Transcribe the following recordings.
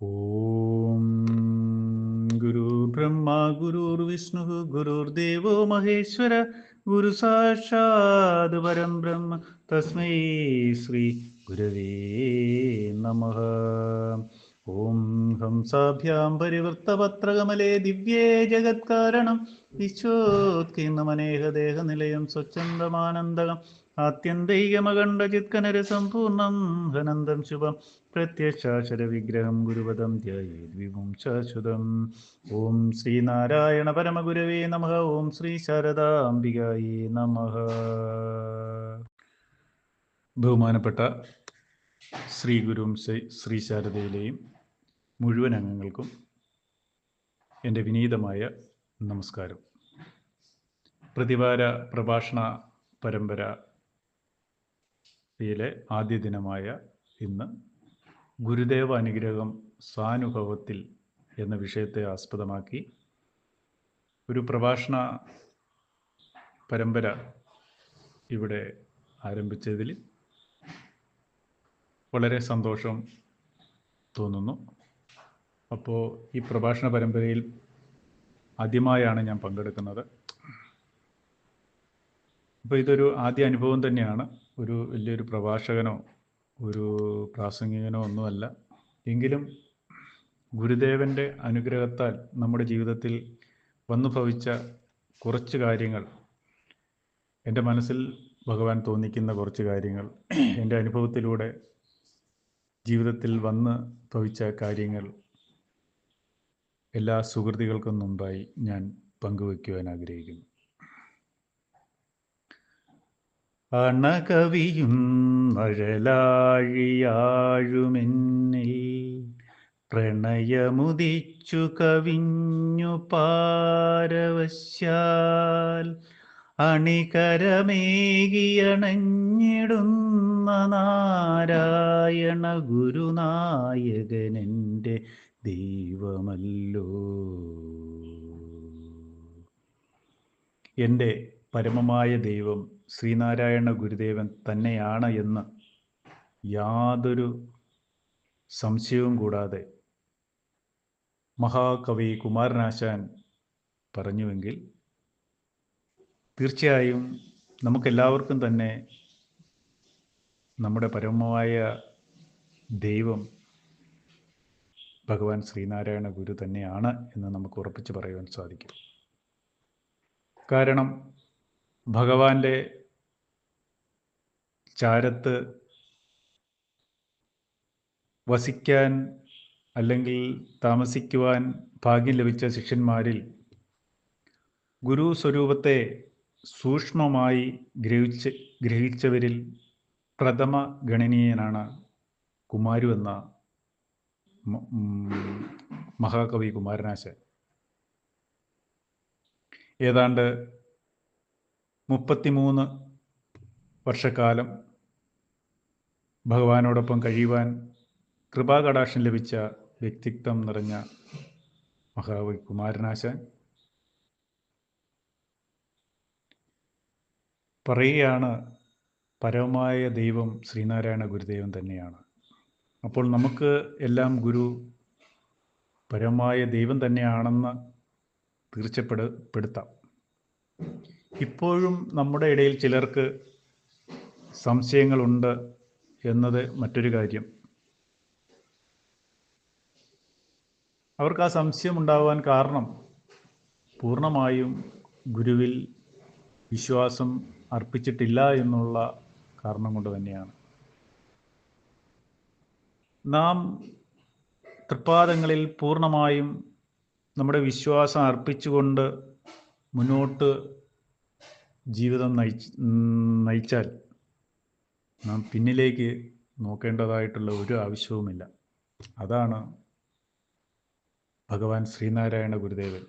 ഓം ഗുരു ബ്രഹ്മ ഗുരുർ വിഷ്ണു ഗുരുർ ദേവോ മഹേശ്വര ഗുരു സാക്ഷാത് പരം ബ്രഹ്മ തസ്മൈ ശ്രീ ഗുരവേ നമ. ഓം ഹംസാഭ്യാം പരിവൃത്തപത്രകമലേ ദിവ്യേ ജഗത്കാരണം വിശ്വോത്കീർണമനേഹദേഹനിലയം സ്വച്ഛന്തമാനന്ദകം ആത്യന്തൈകമകണ്ഠചിത്കനര സമ്പൂർണം ഹനന്തം ശുഭം പ്രത്യക്ഷാശര വിഗ്രഹം ഗുരുപദം ധ്യേദ്വിപും ശാശ്വതം ഓം ശ്രീനാരായണ പരമഗുരവേ നമ. ഓം ശ്രീ ശാരദാംബികായേ നമ. ബഹുമാനപ്പെട്ട ശ്രീ ഗുരുവും ശ്രീ ശാരദയിലെയും മുഴുവൻ അംഗങ്ങൾക്കും എന്റെ വിനീതമായ നമസ്കാരം. പ്രതിവാര പ്രഭാഷണ പരമ്പരയിലെ ആദ്യ ദിനമായ ഇന്ന് ഗുരുദേവ അനുഗ്രഹം സാനുഭവത്തിൽ എന്ന വിഷയത്തെ ആസ്പദമാക്കി ഒരു പ്രഭാഷണ പരമ്പര ഇവിടെ ആരംഭിച്ചതിൽ വളരെ സന്തോഷം തോന്നുന്നു. അപ്പോൾ ഈ പ്രഭാഷണ പരമ്പരയിൽ ആദ്യമായാണ് ഞാൻ പങ്കെടുക്കുന്നത്. അപ്പോൾ ഇതൊരു ആദ്യ അനുഭവം തന്നെയാണ്. ഒരു വലിയൊരു പ്രഭാഷകനോ ഒരു പ്രാസംഗികനോ ഒന്നുമല്ല. എങ്കിലും ഗുരുദേവന്റെ അനുഗ്രഹത്താൽ നമ്മുടെ ജീവിതത്തിൽ വന്നു ഭവിച്ച കുറച്ച് കാര്യങ്ങൾ എന്റെ മനസ്സിൽ ഭഗവാൻ തോന്നിക്കുന്ന കുറച്ച് കാര്യങ്ങൾ എന്റെ അനുഭവത്തിലൂടെ ജീവിതത്തിൽ വന്ന് ഭവിച്ച കാര്യങ്ങൾ എല്ലാ സുഹൃത്തുക്കൾക്കും മുമ്പായി ഞാൻ പങ്കുവയ്ക്കുവാൻ ആഗ്രഹിക്കുന്നു. അണകവിയും മഴലാഴിയാഴുമെന്നിൽ പ്രണയമുദിച്ചു കവിഞ്ഞു പാരവശ്യാൽ അണികരമേകിയണഞ്ഞിടുന്ന നാരായണ ഗുരുനായകനെന്റെ ദൈവമല്ലോ. എന്റെ പരമമായ ദൈവം ശ്രീനാരായണ ഗുരുദേവൻ തന്നെയാണ് എന്ന് യാതൊരു സംശയവും കൂടാതെ മഹാകവി കുമാരനാശാൻ പറഞ്ഞുവെങ്കിൽ തീർച്ചയായും നമുക്കെല്ലാവർക്കും തന്നെ നമ്മുടെ പരമമായ ദൈവം ഭഗവാൻ ശ്രീനാരായണ ഗുരു തന്നെയാണ് എന്ന് നമുക്ക് ഉറപ്പിച്ച് പറയുവാൻ സാധിക്കും. കാരണം ഭഗവാന്റെ ചാരത്ത് വസിക്കാൻ അല്ലെങ്കിൽ താമസിക്കുവാൻ ഭാഗ്യം ലഭിച്ച ശിഷ്യന്മാരിൽ ഗുരു സ്വരൂപത്തെ സൂക്ഷ്മമായി ഗ്രഹിച്ച് ഗ്രഹിച്ചവരിൽ പ്രഥമ ഗണനീയനാണ് കുമാരു എന്ന മഹാകവി കുമാരനാശൻ. ഏതാണ്ട് മുപ്പത്തിമൂന്ന് വർഷക്കാലം ഭഗവാനോടൊപ്പം കഴിയുവാൻ കൃപാകടാക്ഷം ലഭിച്ച വ്യക്തിത്വം നിറഞ്ഞ മഹാവി കുമാരനാശാൻ. പറയുകയാണ് പരമമായ ദൈവം ശ്രീനാരായണ ഗുരുദേവൻ തന്നെയാണ്. അപ്പോൾ നമുക്ക് എല്ലാം ഗുരു പരമമായ ദൈവം തന്നെയാണെന്ന് തീർച്ചപ്പെടുത്താം. ഇപ്പോഴും നമ്മുടെ ഇടയിൽ ചിലർക്ക് സംശയങ്ങളുണ്ട് എന്നത് മറ്റൊരു കാര്യം. അവർക്ക് ആ സംശയം ഉണ്ടാവാൻ കാരണം പൂർണമായും ഗുരുവിൽ വിശ്വാസം അർപ്പിച്ചിട്ടില്ല എന്നുള്ള കാരണം കൊണ്ട് തന്നെയാണ്. നാം തൃപ്പാദങ്ങളിൽ പൂർണമായും നമ്മുടെ വിശ്വാസം അർപ്പിച്ചുകൊണ്ട് മുന്നോട്ട് ജീവിതം നയിച്ച് നയിച്ചാൽ നാം പിന്നിലേക്ക് നോക്കേണ്ടതായിട്ടുള്ള ഒരു ആവശ്യവുമില്ല. അതാണ് ഭഗവാൻ ശ്രീനാരായണ ഗുരുദേവൻ.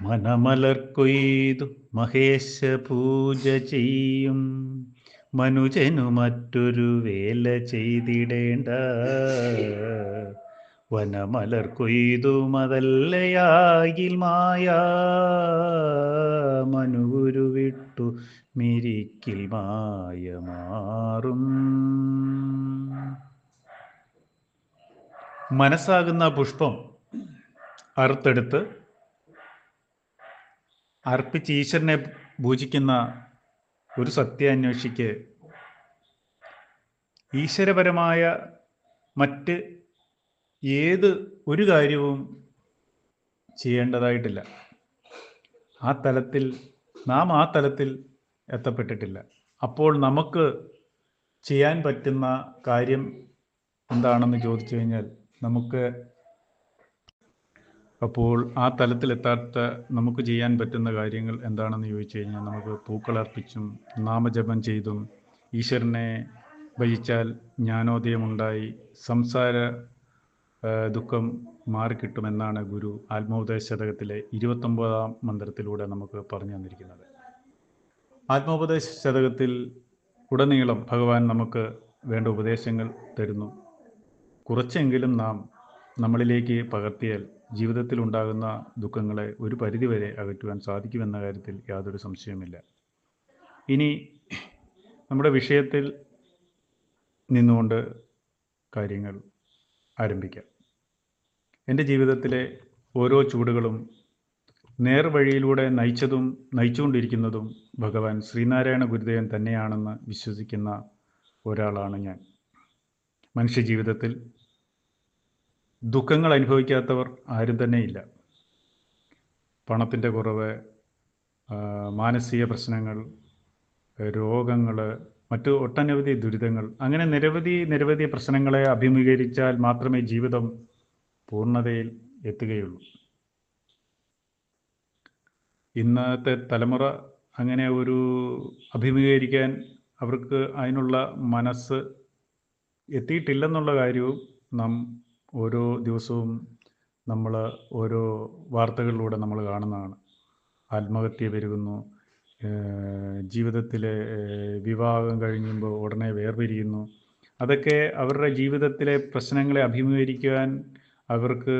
മനമലർ കൊയ്തു മഹേശ പൂജ ചെയ്യും. മനുജനു മറ്റൊരു വേല ചെയ്തിടേണ്ട. വനമലർ കൊയ്തു മതല്ലയാകിൽ മായ മനുഗുരു വിട്ടു മിരിക്കിൽ മായ മാറും. മനസ്സാകുന്ന പുഷ്പം അറുത്തെടുത്ത് അർപ്പിച്ച് ഈശ്വരനെ പൂജിക്കുന്ന ഒരു സത്യാന്വേഷിക്ക് ഈശ്വരപരമായ മറ്റ് ഏത് ഒരു കാര്യവും ചെയ്യേണ്ടതായിട്ടില്ല. ആ തലത്തിൽ നാം ആ തലത്തിൽ എത്തപ്പെട്ടിട്ടില്ല. അപ്പോൾ നമുക്ക് ചെയ്യാൻ പറ്റുന്ന കാര്യം എന്താണെന്ന് ചോദിച്ചു കഴിഞ്ഞാൽ നമുക്ക് അപ്പോൾ ആ തലത്തിലെത്താത്ത നമുക്ക് ചെയ്യാൻ പറ്റുന്ന കാര്യങ്ങൾ എന്താണെന്ന് ചോദിച്ചു കഴിഞ്ഞാൽ നമുക്ക് പൂക്കൾ പൂക്കളർപ്പിച്ചും നാമജപം ചെയ്തും ഈശ്വരനെ ഭജിച്ചാൽ ജ്ഞാനോദയമുണ്ടായി സംസാര ദുഃഖം മാറിക്കിട്ടുമെന്നാണ് ഗുരു ആത്മോപദേശ ശതകത്തിലെ ഇരുപത്തൊമ്പതാം മന്ത്രത്തിലൂടെ നമുക്ക് പറഞ്ഞു തന്നിരിക്കുന്നത്. ആത്മോപദേശ ശതകത്തിൽ ഉടനീളം ഭഗവാൻ നമുക്ക് വേണ്ട ഉപദേശങ്ങൾ തരുന്നു. കുറച്ചെങ്കിലും നാം നമ്മളിലേക്ക് പകർത്തിയാൽ ജീവിതത്തിൽ ഉണ്ടാകുന്ന ദുഃഖങ്ങളെ ഒരു പരിധിവരെ അകറ്റുവാൻ സാധിക്കുമെന്ന കാര്യത്തിൽ യാതൊരു സംശയവുമില്ല. ഇനി നമ്മുടെ വിഷയത്തിൽ നിന്നുകൊണ്ട് കാര്യങ്ങൾ ആരംഭിക്കാം. എന്റെ ജീവിതത്തിലെ ഓരോ ചൂടുകളും നേർവഴിയിലൂടെ നയിച്ചതും നയിച്ചുകൊണ്ടിരിക്കുന്നതും ഭഗവാൻ ശ്രീനാരായണ ഗുരുദേവൻ തന്നെയാണെന്ന് വിശ്വസിക്കുന്ന ഒരാളാണ് ഞാൻ. മനുഷ്യജീവിതത്തിൽ ദുഃഖങ്ങൾ അനുഭവിക്കാത്തവർ ആരും തന്നെയില്ല. പണത്തിന്റെ കുറവ് മാനസിക പ്രശ്നങ്ങൾ രോഗങ്ങൾ മറ്റു ഒട്ടനവധി ദുരിതങ്ങൾ. അങ്ങനെ നിരവധി നിരവധി പ്രശ്നങ്ങളെ അഭിമുഖീകരിച്ചാൽ മാത്രമേ ജീവിതം പൂർണതയിൽ എത്തുകയുള്ളൂ. ഇന്നത്തെ തലമുറ അങ്ങനെ ഒരു അഭിമുഖീകരിക്കാൻ അവർക്ക് അതിനുള്ള മനസ്സ് എത്തിയിട്ടില്ലെന്നുള്ള കാര്യവും നാം ഓരോ ദിവസവും നമ്മൾ ഓരോ വാർത്തകളിലൂടെ നമ്മൾ കാണുന്നതാണ്. ആത്മഹത്യ പെരുകുന്നു ജീവിതത്തിലെ വിവാഹം കഴിയുമ്പോൾ ഉടനെ വേർപിരിയുന്നു. അതൊക്കെ അവരുടെ ജീവിതത്തിലെ പ്രശ്നങ്ങളെ അഭിമുഖീകരിക്കുവാൻ അവർക്ക്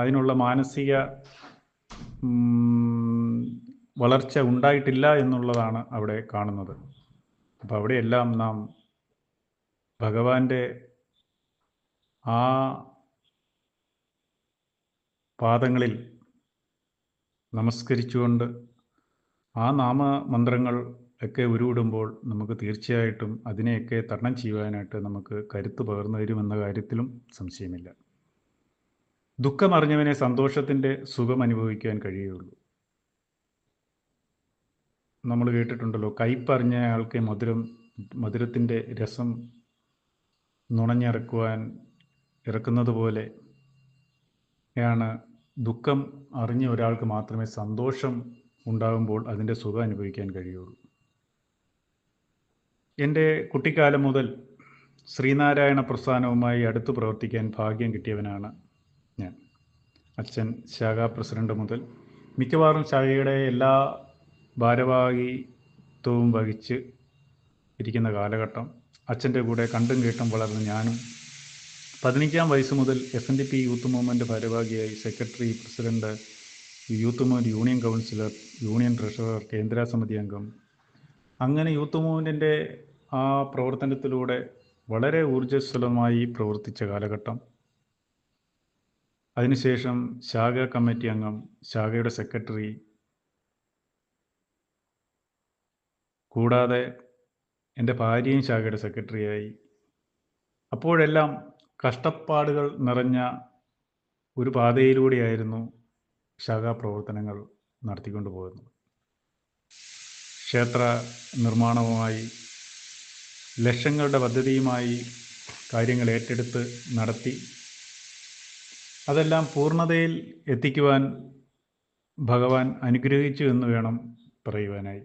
അതിനുള്ള മാനസിക വളർച്ച ഉണ്ടായിട്ടില്ല എന്നുള്ളതാണ് അവിടെ കാണുന്നത്. അപ്പോൾ അവിടെയെല്ലാം നാം ഭഗവാന്റെ ആ പാദങ്ങളിൽ നമസ്കരിച്ചുകൊണ്ട് ആ നാമമന്ത്രങ്ങൾ ഒക്കെ ഉരുവിടുമ്പോൾ നമുക്ക് തീർച്ചയായിട്ടും അതിനെയൊക്കെ തരണം ചെയ്യുവാനായിട്ട് നമുക്ക് കരുത്ത് പകർന്നു തരുമെന്ന കാര്യത്തിലും സംശയമില്ല. ദുഃഖമറിഞ്ഞവനെ സന്തോഷത്തിന്റെ സുഖം അനുഭവിക്കാൻ കഴിയുകയുള്ളൂ. നമ്മൾ കേട്ടിട്ടുണ്ടല്ലോ കയ്പറിഞ്ഞ ആൾക്ക് മധുരം മധുരത്തിന്റെ രസം നുണഞ്ഞിറക്കുവാൻ ഇറക്കുന്നത് പോലെ ആണ് ദുഃഖം അറിഞ്ഞ ഒരാൾക്ക് മാത്രമേ സന്തോഷം ഉണ്ടാകുമ്പോൾ അതിന്റെ സുഖം അനുഭവിക്കാൻ കഴിയുള്ളൂ. എന്റെ കുട്ടിക്കാലം മുതൽ ശ്രീനാരായണ പ്രസ്ഥാനവുമായി അടുത്ത് പ്രവർത്തിക്കാൻ ഭാഗ്യം കിട്ടിയവനാണ് അച്ഛൻ ശാഖ പ്രസിഡന്റ് മുതൽ മിക്കവാറും ശാഖയുടെ എല്ലാ ഭാരവാഹിത്വവും വഹിച്ച് ഇരിക്കുന്ന കാലഘട്ടം അച്ഛന്റെ കൂടെ കണ്ടും കേട്ടും വളർന്ന ഞാനും. പതിനഞ്ചാം വയസ്സ് മുതൽ S N D P youth movement ഭാരവാഹിയായി secretary president youth movement union councillor union treasurer കേന്ദ്ര സമിതി അംഗം. അങ്ങനെ യൂത്ത് മൂവ്മെന്റിന്റെ ആ പ്രവർത്തനത്തിലൂടെ വളരെ ഊർജസ്വലമായി പ്രവർത്തിച്ച കാലഘട്ടം. അതിനുശേഷം ശാഖ കമ്മിറ്റി അംഗം ശാഖയുടെ സെക്രട്ടറി കൂടാതെ എന്റെ ഭാര്യയും ശാഖയുടെ സെക്രട്ടറിയായി. അപ്പോഴെല്ലാം കഷ്ടപ്പാടുകൾ നിറഞ്ഞ ഒരു പാതയിലൂടെയായിരുന്നു ശാഖാ പ്രവർത്തനങ്ങൾ നടത്തിക്കൊണ്ടു പോകുന്നത്. ക്ഷേത്ര നിർമ്മാണവുമായി ലക്ഷങ്ങളുടെ പദ്ധതിയുമായി കാര്യങ്ങൾ ഏറ്റെടുത്ത് നടത്തി അതെല്ലാം പൂർണതയിൽ എത്തിക്കുവാൻ ഭഗവാൻ അനുഗ്രഹിച്ചു എന്ന് വേണം പറയുവാനായി.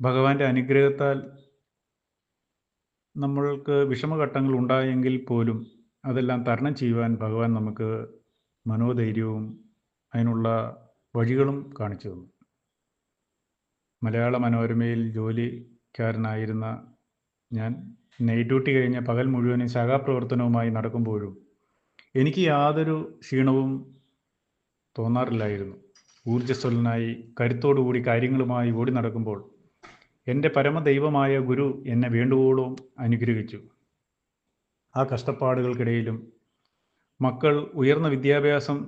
ഭഗവാന്റെ അനുഗ്രഹത്താൽ നമ്മൾക്ക് വിഷമഘട്ടങ്ങൾ ഉണ്ടായെങ്കിൽ പോലും അതെല്ലാം തരണം ചെയ്യുവാൻ ഭഗവാൻ നമുക്ക് മനോധൈര്യവും അതിനുള്ള വഴികളും കാണിച്ചു തന്നു. മലയാള മനോരമയിൽ ജോലിക്കാരനായിരുന്ന ഞാൻ നൈറ്റ് ഡ്യൂട്ടി കഴിഞ്ഞ പകൽ മുഴുവനും ശാഖാപ്രവർത്തനവുമായി നടക്കുമ്പോഴും എനിക്ക് യാതൊരു ക്ഷീണവും തോന്നാറില്ലായിരുന്നു. ഊർജസ്വലനായി കരുത്തോടുകൂടി കാര്യങ്ങളുമായി ഓടി നടക്കുമ്പോൾ എന്റെ പരമദൈവമായ ഗുരു എന്നെ വേണ്ടുവോളം അനുഗ്രഹിച്ചു. ആ കഷ്ടപ്പാടുകൾക്കിടയിലും മക്കൾ ഉയർന്ന വിദ്യാഭ്യാസം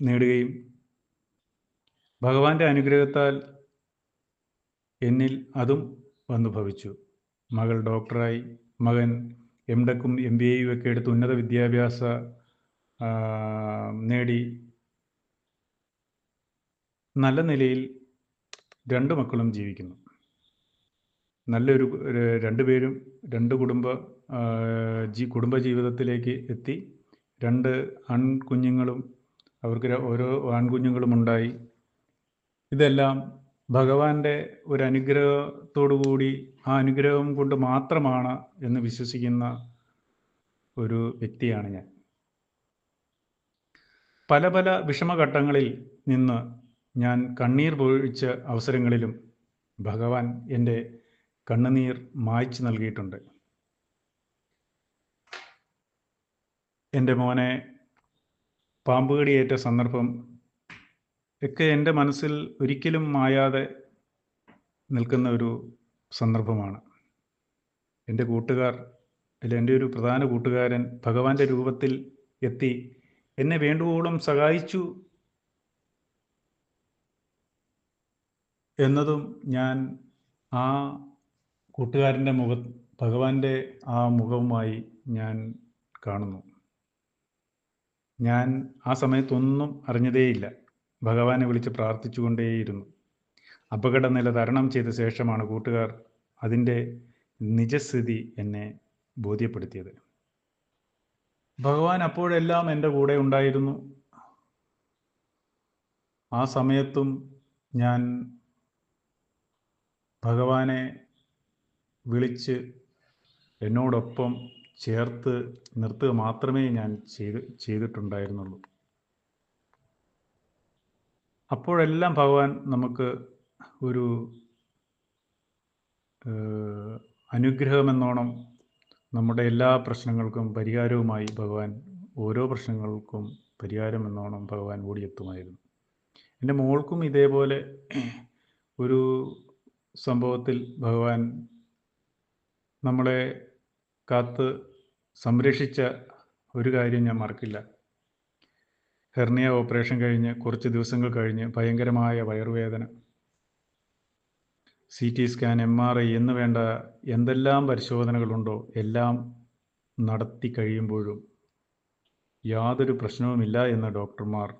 നേടുകയും ഭഗവാന്റെ അനുഗ്രഹത്താൽ എന്നിൽ അതും വന്നു ഭവിച്ചു മകൾ ഡോക്ടറായി. മകൻ എം ഡെക്കും എം ബി എയും ഒക്കെ എടുത്ത് ഉന്നത വിദ്യാഭ്യാസ നേടി. നല്ല നിലയിൽ രണ്ട് മക്കളും ജീവിക്കുന്നു. നല്ലൊരു രണ്ടുപേരും രണ്ട് കുടുംബ ജീ കുടുംബ ജീവിതത്തിലേക്ക് എത്തി. രണ്ട് ആൺകുഞ്ഞുങ്ങളും അവർക്ക് ഓരോ ആൺകുഞ്ഞുങ്ങളും ഉണ്ടായി ഇതെല്ലാം ഭഗവാന്റെ ഒരു അനുഗ്രഹത്തോടു കൂടി ആ അനുഗ്രഹം കൊണ്ട് മാത്രമാണ് എന്ന് വിശ്വസിക്കുന്ന ഒരു വ്യക്തിയാണ് ഞാൻ. പല പല വിഷമഘട്ടങ്ങളിൽ നിന്ന് ഞാൻ കണ്ണീർ പൊഴിച്ച അവസരങ്ങളിലും ഭഗവാൻ എന്റെ കണ്ണുനീർ മായ്ച്ചു നൽകിയിട്ടുണ്ട്. എന്റെ മോനെ പാമ്പുകടിയേറ്റ സന്ദർഭം ഒക്കെ എന്റെ മനസ്സിൽ ഒരിക്കലും മായാതെ നിൽക്കുന്ന ഒരു സന്ദർഭമാണ്. എന്റെ കൂട്ടുകാർ അല്ല എന്റെ ഒരു പ്രധാന കൂട്ടുകാരൻ ഭഗവാന്റെ രൂപത്തിൽ എത്തി എന്നെ വേണ്ടുവോളം സഹായിച്ചു എന്നതും ഞാൻ ആ കൂട്ടുകാരന്റെ മുഖ ഭഗവാന്റെ ആ മുഖവുമായി ഞാൻ കാണുന്നു. ഞാൻ ആ സമയത്തൊന്നും അറിഞ്ഞതേയില്ല. ഭഗവാനെ വിളിച്ച് പ്രാർത്ഥിച്ചുകൊണ്ടേയിരുന്നു. അപകടനില തരണം ചെയ്ത ശേഷമാണ് കൂട്ടുകാർ അതിന്റെ നിജസ്ഥിതി എന്നെ ബോധ്യപ്പെടുത്തിയത്. ഭഗവാൻ അപ്പോഴെല്ലാം എന്റെ കൂടെ ഉണ്ടായിരുന്നു. ആ സമയത്തും ഞാൻ ഭഗവാനെ വിളിച്ച് എന്നോടൊപ്പം ചേർത്ത് നിർത്തുക മാത്രമേ ഞാൻ ചെയ്ത് ചെയ്തിട്ടുണ്ടായിരുന്നുള്ളൂ. അപ്പോഴെല്ലാം ഭഗവാൻ നമുക്ക് ഒരു അനുഗ്രഹമെന്നോണം നമ്മുടെ എല്ലാ പ്രശ്നങ്ങൾക്കും പരിഹാരവുമായി ഭഗവാൻ ഓരോ പ്രശ്നങ്ങൾക്കും പരിഹാരം എന്നോണം ഭഗവാൻ ഓടിയെത്തുമായിരുന്നു. എന്റെ മോൾക്കും ഇതേപോലെ ഒരു സംഭവത്തിൽ ഭഗവാൻ നമ്മളെ കാത്ത് സംരക്ഷിച്ച ഒരു കാര്യം ഞാൻ മറക്കില്ല. ഹെർണിയ ഓപ്പറേഷൻ കഴിഞ്ഞ് കുറച്ച് ദിവസങ്ങൾ കഴിഞ്ഞ് ഭയങ്കരമായ വയറുവേദന. C T scan M R I എന്ന് വേണ്ട എന്തെല്ലാം പരിശോധനകളുണ്ടോ എല്ലാം നടത്തി കഴിയുമ്പോഴും യാതൊരു പ്രശ്നവുമില്ല എന്ന് ഡോക്ടർമാർ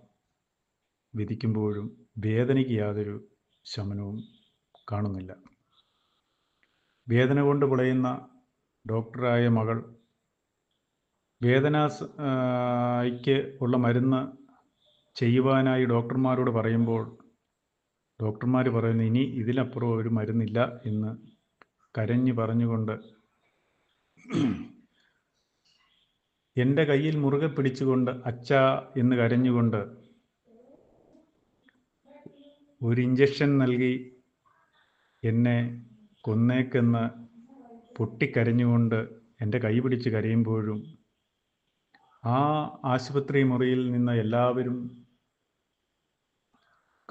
വിധിക്കുമ്പോഴും വേദനയ്ക്ക് യാതൊരു ശമനവും കാണുന്നില്ല. വേദന കൊണ്ട് പുളയുന്ന ഡോക്ടറായ മകൾ വേദനയ്ക്ക് ഉള്ള മരുന്ന് ചെയ്യുവാനായി ഡോക്ടർമാരോട് പറയുമ്പോൾ ഡോക്ടർമാർ പറയുന്നു ഇനി ഇതിലപ്പുറം ഒരു മരുന്നില്ല എന്ന് കരഞ്ഞു പറഞ്ഞുകൊണ്ട് എന്റെ കയ്യിൽ മുറുകെ പിടിച്ചുകൊണ്ട് അച്ഛ എന്ന് കരഞ്ഞുകൊണ്ട് ഒരു ഇഞ്ചക്ഷൻ നൽകി എന്നെ കൊന്നേക്കെന്ന് പൊട്ടിക്കരഞ്ഞുകൊണ്ട് എന്റെ കൈ പിടിച്ച് കരയുമ്പോഴും ആ ആശുപത്രി മുറിയിൽ നിന്ന് എല്ലാവരും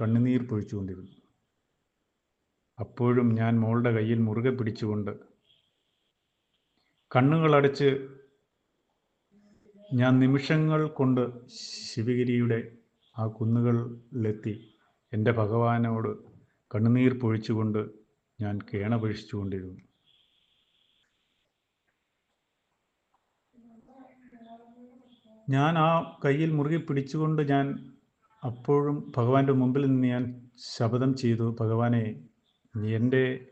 കണ്ണുനീർ പൊഴിച്ചുകൊണ്ടിരുന്നു. അപ്പോഴും ഞാൻ മോളുടെ കയ്യിൽ മുറുകെ പിടിച്ചുകൊണ്ട് കണ്ണുകളടച്ച് ഞാൻ നിമിഷങ്ങൾ കൊണ്ട് ശിവഗിരിയുടെ ആ കുന്നുകളിലെത്തി എന്റെ ഭഗവാനോട് കണ്ണുനീർ പൊഴിച്ചുകൊണ്ട് ഞാൻ കേണ പൊഴിച്ചുകൊണ്ടിരുന്നു ഞാൻ ആ കയ്യിൽ മുറുകെ പിടിച്ചുകൊണ്ട് ഞാൻ അപ്പോഴും ഭഗവാന്റെ മുമ്പിൽ നിന്ന് ഞാൻ ശപഥം ചെയ്തു. ഭഗവാനെ എന്റെ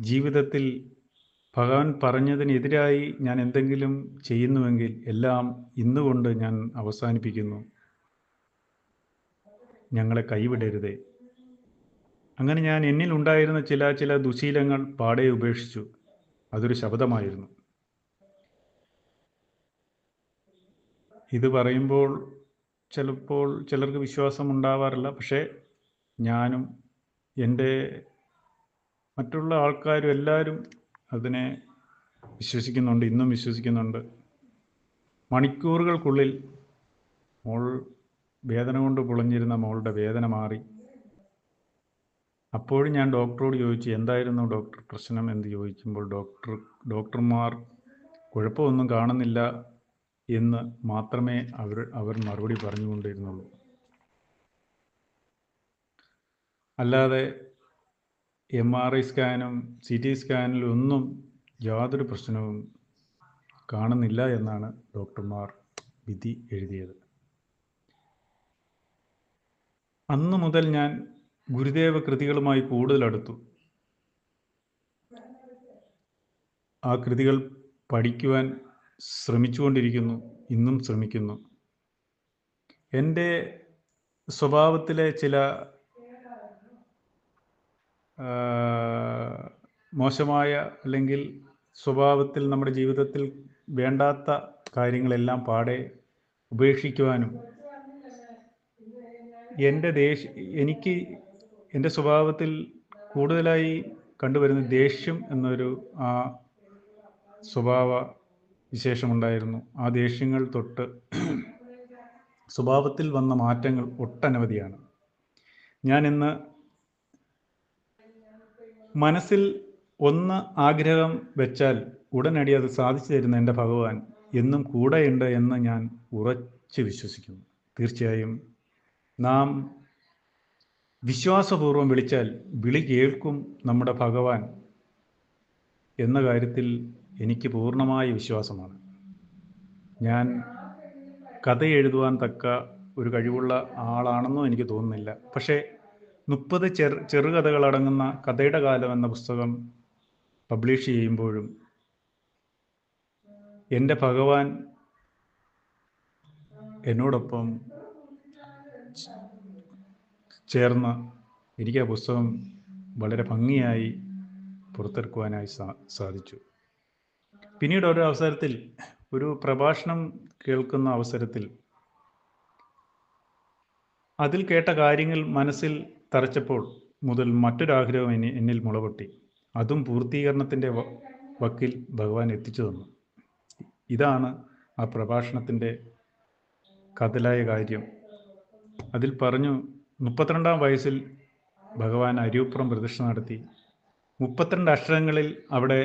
ജീവിതത്തിൽ ഭഗവാൻ പറഞ്ഞതിനെതിരായി ഞാൻ എന്തെങ്കിലും ചെയ്യുന്നുവെങ്കിൽ എല്ലാം ഇന്നുകൊണ്ട് ഞാൻ അവസാനിപ്പിക്കുന്നു. ഞങ്ങളെ കൈവിടരുതേ. അങ്ങനെ ഞാൻ എന്നിൽ ഉണ്ടായിരുന്ന ചില ചില ദുശീലങ്ങൾ പാടെ ഉപേക്ഷിച്ചു. അതൊരു ശബ്ദമായിരുന്നു ഇത് പറയുമ്പോൾ ചിലപ്പോൾ ചിലർക്ക് വിശ്വാസം ഉണ്ടാവാറില്ല. പക്ഷേ ഞാനും എന്റെ മറ്റുള്ള ആൾക്കാരും എല്ലാവരും അതിനെ വിശ്വസിക്കുന്നുണ്ട് ഇന്നും വിശ്വസിക്കുന്നുണ്ട്. മണിക്കൂറുകൾക്കുള്ളിൽ മോൾ വേദന കൊണ്ട് പുളഞ്ഞിരുന്ന മോളുടെ വേദന മാറി. അപ്പോഴും ഞാൻ ഡോക്ടറോട് ചോദിച്ചു എന്തായിരുന്നു ഡോക്ടർ പ്രശ്നം? എന്ന് ചോദിക്കുമ്പോൾ ഡോക്ടർ ഡോക്ടർമാർ കുഴപ്പമൊന്നും കാണുന്നില്ല. എന്ന് മാത്രമേ അവർ അവർ മറുപടി പറഞ്ഞുകൊണ്ടിരുന്നുള്ളൂ. അല്ലാതെ എം ആർ ഐ സ്കാനും സി ടി സ്കാനിലും ഒന്നും യാതൊരു പ്രശ്നവും കാണുന്നില്ല എന്നാണ് ഡോക്ടർമാർ വിധി എഴുതിയത്. അന്ന് മുതൽ ഞാൻ ഗുരുദേവ കൃതികളുമായി കൂടുതൽ അടുത്തു. ആ കൃതികൾ പഠിക്കുവാൻ ശ്രമിച്ചുകൊണ്ടിരിക്കുന്നു ഇന്നും ശ്രമിക്കുന്നു. എന്റെ സ്വഭാവത്തിലെ ചില മോശമായ അല്ലെങ്കിൽ സ്വഭാവത്തിൽ നമ്മുടെ ജീവിതത്തിൽ വേണ്ടാത്ത കാര്യങ്ങളെല്ലാം പാടെ ഉപേക്ഷിക്കുവാനും എന്റെ ദേശ എനിക്ക് എന്റെ സ്വഭാവത്തിൽ കൂടുതലായി കണ്ടുവരുന്ന ദേഷ്യം എന്നൊരു ആ സ്വഭാവ വിശേഷമുണ്ടായിരുന്നു. ആ ദേഷ്യങ്ങൾ തൊട്ട് സ്വഭാവത്തിൽ വന്ന മാറ്റങ്ങൾ ഒട്ടനവധിയാണ്. ഞാൻ ഇന്ന് മനസ്സിൽ ഒന്ന് ആഗ്രഹം വെച്ചാൽ ഉടനടി അത് സാധിച്ചു തരുന്ന എന്റെ ഭഗവാൻ എന്നും കൂടെയുണ്ട് എന്ന് ഞാൻ ഉറച്ചു വിശ്വസിക്കുന്നു. തീർച്ചയായും നാം വിശ്വാസപൂർവം വിളിച്ചാൽ വിളി കേൾക്കും നമ്മുടെ ഭഗവാൻ എന്ന കാര്യത്തിൽ എനിക്ക് പൂർണമായ വിശ്വാസമാണ്. ഞാൻ കഥ എഴുതുവാൻ തക്ക ഒരു കഴിവുള്ള ആളാണെന്നോ എനിക്ക് തോന്നുന്നില്ല. പക്ഷേ മുപ്പത് ചെറു ചെറുകഥകളടങ്ങുന്ന കഥയുടെ കാലം എന്ന പുസ്തകം പബ്ലിഷ് ചെയ്യുമ്പോഴും എന്റെ ഭഗവാൻ എന്നോടൊപ്പം ചേർന്ന് എനിക്ക് ആ പുസ്തകം വളരെ ഭംഗിയായി പുറത്തെടുക്കുവാനായി സാധിച്ചു. പിന്നീട് ഒരു അവസരത്തിൽ ഒരു പ്രഭാഷണം കേൾക്കുന്ന അവസരത്തിൽ അതിൽ കേട്ട കാര്യങ്ങൾ മനസ്സിൽ തറച്ചപ്പോൾ മുതൽ മറ്റൊരാഗ്രഹം എന്നെ എന്നിൽ മുളപൊട്ടി. അതും പൂർത്തീകരണത്തിന്റെ വക്കിൽ ഭഗവാൻ എത്തിച്ചു തന്നു. ഇതാണ് ആ പ്രഭാഷണത്തിന്റെ കഥലായ കാര്യം. അതിൽ പറഞ്ഞു മുപ്പത്തിരണ്ടാം വയസ്സിൽ ഭഗവാൻ അരിയൂപ്പുറം പ്രദക്ഷിണ നടത്തി. മുപ്പത്തിരണ്ട് അക്ഷരങ്ങളിൽ അവിടെ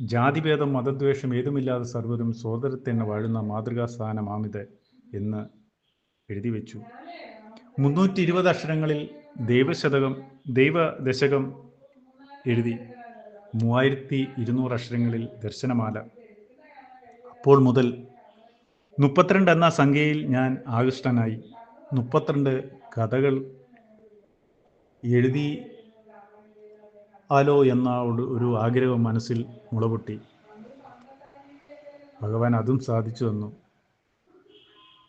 ജാതിഭേദം മതദ്വേഷം ഏതുമില്ലാതെ സർവരും സോദരത്തെന്ന് വാഴുന്ന മാതൃകാ സ്ഥാനമാമിത് എന്ന് എഴുതി വെച്ചു. മുന്നൂറ്റി ഇരുപത് അക്ഷരങ്ങളിൽ ദൈവശതകം ദൈവദശകം എഴുതി. മൂവായിരത്തി ഇരുന്നൂറ് അക്ഷരങ്ങളിൽ ദർശനമാല. അപ്പോൾ മുതൽ മുപ്പത്തിരണ്ട് എന്ന സംഖ്യയിൽ ഞാൻ ആകൃഷ്ടനായി. മുപ്പത്തിരണ്ട് കഥകൾ എഴുതി ആലോ എന്ന ഒരു- ആഗ്രഹം മനസ്സിൽ മുളപൊട്ടി. ഭഗവാൻ അതും സാധിച്ചു തന്നു.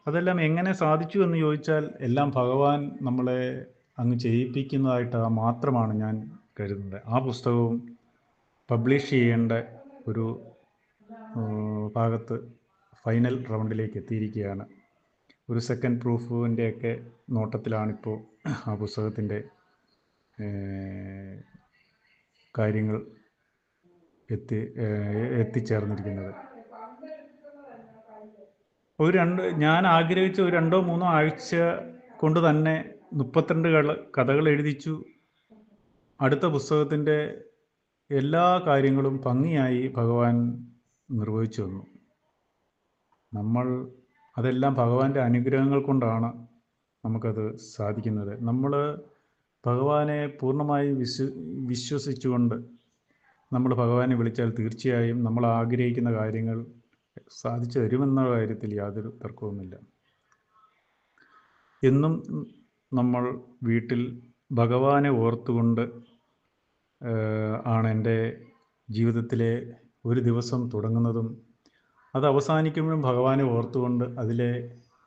അതെല്ലാം എങ്ങനെ സാധിച്ചു എന്ന് ചോദിച്ചാൽ എല്ലാം ഭഗവാൻ നമ്മളെ അങ്ങ് ചെയ്യിപ്പിക്കുന്നതായിട്ട് മാത്രമാണ് ഞാൻ കരുതുന്നത്. ആ പുസ്തകവും പബ്ലിഷ് ചെയ്യേണ്ട ഒരു ഭാഗത്ത് ഫൈനൽ റൗണ്ടിലേക്ക് എത്തിയിരിക്കുകയാണ്. ഒരു സെക്കൻഡ് പ്രൂഫിന്റെയൊക്കെ നോട്ടത്തിലാണിപ്പോൾ ആ പുസ്തകത്തിന്റെ കാര്യങ്ങൾ എത്തി എത്തിച്ചേർന്നിരിക്കുന്നത്. ഒരു രണ്ട് ഞാൻ ആഗ്രഹിച്ച ഒരു രണ്ടോ മൂന്നോ ആഴ്ച കൊണ്ട് തന്നെ മുപ്പത്തിരണ്ട് കഥകൾ എഴുതിച്ചു. അടുത്ത പുസ്തകത്തിന്റെ എല്ലാ കാര്യങ്ങളും ഭംഗിയായി ഭഗവാൻ നിർവഹിച്ചു തന്നു. നമ്മൾ അതെല്ലാം ഭഗവാന്റെ അനുഗ്രഹങ്ങൾ കൊണ്ടാണ് നമുക്കത് സാധിക്കുന്നത്. നമ്മൾ ഭഗവാനെ പൂർണമായി വിശ്വ വിശ്വസിച്ചുകൊണ്ട് നമ്മൾ ഭഗവാനെ വിളിച്ചാൽ തീർച്ചയായും നമ്മൾ ആഗ്രഹിക്കുന്ന കാര്യങ്ങൾ സാധിച്ചു തരുമെന്ന കാര്യത്തിൽ യാതൊരു തർക്കവുമില്ല. എന്നും നമ്മൾ വീട്ടിൽ ഭഗവാനെ ഓർത്തുകൊണ്ട് ആണ് എന്റെ ജീവിതത്തിലെ ഒരു ദിവസം തുടങ്ങുന്നതും അത് അവസാനിക്കുമ്പോഴും ഭഗവാനെ ഓർത്തുകൊണ്ട് അതിലെ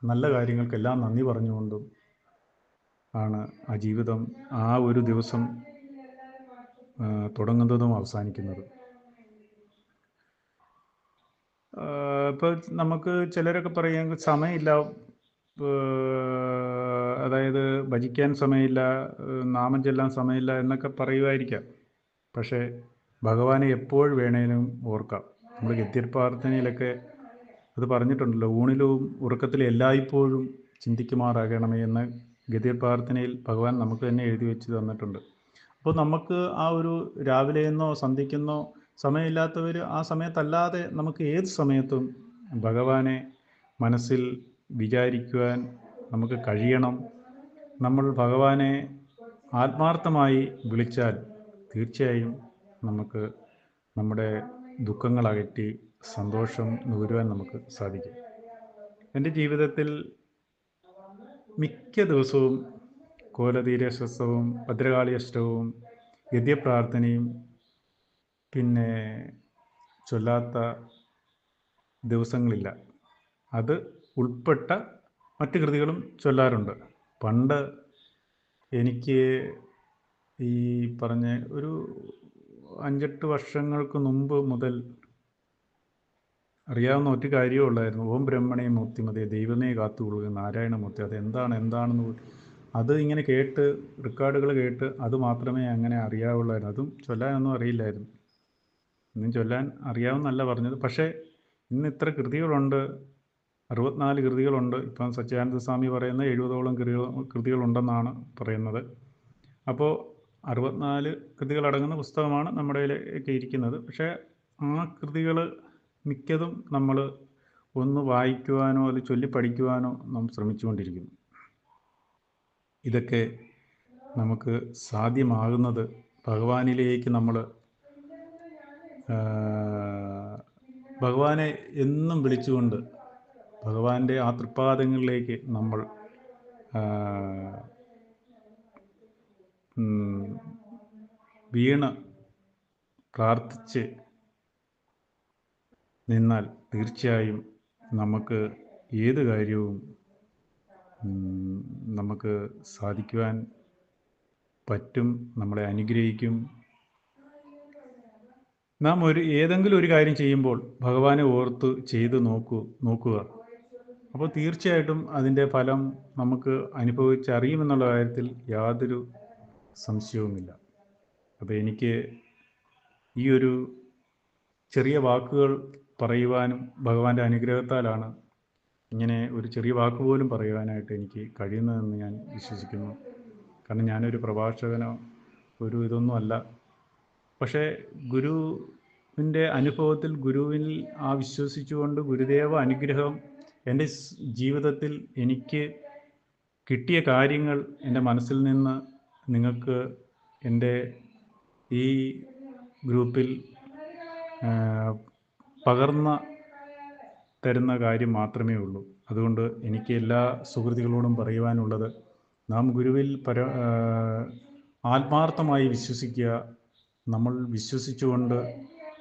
നല്ല കാര്യങ്ങൾക്കെല്ലാം നന്ദി പറഞ്ഞുകൊണ്ടും ആണ് ആ ജീവിതം ആ ഒരു ദിവസം തുടങ്ങുന്നതും അവസാനിക്കുന്നതും. ഇപ്പോൾ നമുക്ക് ചിലരൊക്കെ പറയുക സമയമില്ല അതായത് ഭജിക്കാൻ സമയമില്ല നാമം ചെല്ലാൻ സമയമില്ല എന്നൊക്കെ പറയുമായിരിക്കാം പക്ഷേ ഭഗവാനെ എപ്പോൾ വേണേലും ഓർക്കാം. നമ്മൾ ഗത്യപ്രാർത്ഥനയിലൊക്കെ അത് പറഞ്ഞിട്ടുണ്ടല്ലോ ഊണിലും ഉറക്കത്തിലും എല്ലായ്പ്പോഴും ചിന്തിക്കുമാറാകണമേ എന്ന ഗദ്യർ പ്രാർത്ഥനയിൽ ഭഗവാൻ നമുക്ക് തന്നെ എഴുതി വെച്ച് തന്നിട്ടുണ്ട്. അപ്പോൾ നമുക്ക് ആ ഒരു രാവിലെ എന്നോ സന്ധിക്കുന്നോ സമയമില്ലാത്തവർ ആ സമയത്തല്ലാതെ നമുക്ക് ഏത് സമയത്തും ഭഗവാനെ മനസ്സിൽ വിചാരിക്കുവാൻ നമുക്ക് കഴിയണം. നമ്മൾ ഭഗവാനെ ആത്മാർത്ഥമായി വിളിച്ചാൽ തീർച്ചയായും നമുക്ക് നമ്മുടെ ദുഃഖങ്ങൾ അകറ്റി സന്തോഷം നുകരുവാൻ നമുക്ക് സാധിക്കും. എന്റെ ജീവിതത്തിൽ മിക്ക ദിവസവും കോലതീരശ്വസവും ഭദ്രകാളി അഷ്ടവും ഗദ്യപ്രാർത്ഥനയും പിന്നെ ചൊല്ലാത്ത ദിവസങ്ങളില്ല. അത് ഉൾപ്പെട്ട മറ്റു കൃതികളും ചൊല്ലാറുണ്ട്. പണ്ട് എനിക്ക് ഈ പറഞ്ഞ ഒരു അഞ്ചെട്ട് വർഷങ്ങൾക്ക് മുമ്പ് മുതൽ അറിയാവുന്ന ഒറ്റ കാര്യമേ ഉള്ളായിരുന്നു. ഓം ബ്രഹ്മണേ മൂർത്തിമതേ ദൈവമേ കാത്തുകൊള്ളുക നാരായണമൂർത്തി. അത് എന്താണ് എന്താണെന്ന് അത് ഇങ്ങനെ കേട്ട് റെക്കോർഡുകൾ കേട്ട് അത് മാത്രമേ അങ്ങനെ അറിയാവുള്ളായിരുന്നു. അതും ചൊല്ലാനൊന്നും അറിയില്ലായിരുന്നു. ഇന്നും ചൊല്ലാൻ അറിയാവുന്നല്ല പറഞ്ഞത്. പക്ഷേ ഇന്ന് ഇത്ര കൃതികളുണ്ട്. അറുപത്തിനാല് കൃതികളുണ്ട്. ഇപ്പം സച്ചിദാനന്ദ സ്വാമി പറയുന്ന എഴുപതോളം കൃതികൾ കൃതികളുണ്ടെന്നാണ് പറയുന്നത്. അപ്പോൾ അറുപത്തിനാല് കൃതികളടങ്ങുന്ന പുസ്തകമാണ് നമ്മുടെ ഇരിക്കുന്നത്. പക്ഷേ ആ കൃതികൾ മിക്കതും നമ്മൾ ഒന്ന് വായിക്കുവാനോ അത് ചൊല്ലി പഠിക്കുവാനോ നാം ശ്രമിച്ചുകൊണ്ടിരിക്കുന്നു. ഇതൊക്കെ നമുക്ക് സാധ്യമാകുന്നത് ഭഗവാനിലേക്ക് നമ്മൾ ഭഗവാനെ എന്നും വിളിച്ചുകൊണ്ട് ഭഗവാന്റെ ആ തൃപ്പാദങ്ങളിലേക്ക് നമ്മൾ വീണ് പ്രാർത്ഥിച്ച് നിന്നാൽ തീർച്ചയായും നമുക്ക് ഏത് കാര്യവും നമുക്ക് സാധിക്കുവാൻ പറ്റും നമ്മളെ അനുഗ്രഹിക്കും. നാം ഒരു ഏതെങ്കിലും ഒരു കാര്യം ചെയ്യുമ്പോൾ ഭഗവാനെ ഓർത്ത് ചെയ്ത് നോക്കൂ നോക്കുക. അപ്പോൾ തീർച്ചയായിട്ടും അതിന്റെ ഫലം നമുക്ക് അനുഭവിച്ചറിയുമെന്നുള്ള കാര്യത്തിൽ യാതൊരു സംശയവുമില്ല. അപ്പോൾ എനിക്ക് ഈ ഒരു ചെറിയ വാക്കുകൾ പറയുവാനും ഭഗവാന്റെ അനുഗ്രഹത്താലാണ് ഇങ്ങനെ ഒരു ചെറിയ വാക്ക് പോലും പറയുവാനായിട്ട് എനിക്ക് കഴിയുന്നതെന്ന് ഞാൻ വിശ്വസിക്കുന്നു. കാരണം ഞാനൊരു പ്രഭാഷകനോ ഒരു ഇതൊന്നും അല്ല. പക്ഷേ ഗുരുവിന്റെ അനുഭവത്തിൽ ഗുരുവിൽ ആ വിശ്വസിച്ചുകൊണ്ട് ഗുരുദേവ അനുഗ്രഹം എന്റെ ജീവിതത്തിൽ എനിക്ക് കിട്ടിയ കാര്യങ്ങൾ എന്റെ മനസ്സിൽ നിന്ന് നിങ്ങൾക്ക് എന്റെ ഈ ഗ്രൂപ്പിൽ പകർന്ന തരുന്ന കാര്യം മാത്രമേ ഉള്ളൂ. അതുകൊണ്ട് എനിക്ക് എല്ലാ സുഹൃത്തുക്കളോടും പറയുവാനുള്ളത് നാം ഗുരുവിൽ പര ആത്മാർത്ഥമായി വിശ്വസിക്കുക. നമ്മൾ വിശ്വസിച്ചുകൊണ്ട്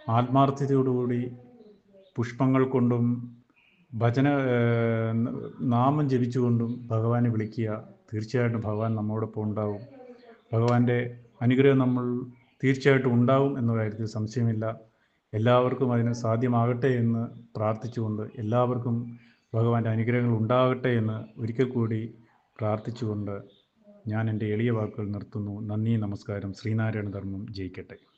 ആത്മാർത്ഥതയോടുകൂടി പുഷ്പങ്ങൾ കൊണ്ടും ഭജന നാമം ജപിച്ചുകൊണ്ടും ഭഗവാനെ വിളിക്കുക. തീർച്ചയായിട്ടും ഭഗവാൻ നമ്മോടൊപ്പം ഉണ്ടാവും. ഭഗവാന്റെ അനുഗ്രഹം നമ്മൾ തീർച്ചയായിട്ടും ഉണ്ടാവും എന്ന കാര്യത്തിൽ സംശയമില്ല. എല്ലാവർക്കും അതിന് സാധ്യമാകട്ടെ എന്ന് പ്രാർത്ഥിച്ചുകൊണ്ട് എല്ലാവർക്കും ഭഗവാന്റെ അനുഗ്രഹങ്ങൾ ഉണ്ടാകട്ടെ എന്ന് ഒരിക്കൽ കൂടി പ്രാർത്ഥിച്ചുകൊണ്ട് ഞാൻ എന്റെ എളിയ വാക്കുകൾ നിർത്തുന്നു. നന്ദി നമസ്കാരം. ശ്രീനാരായണ ധർമ്മം ജയിക്കട്ടെ.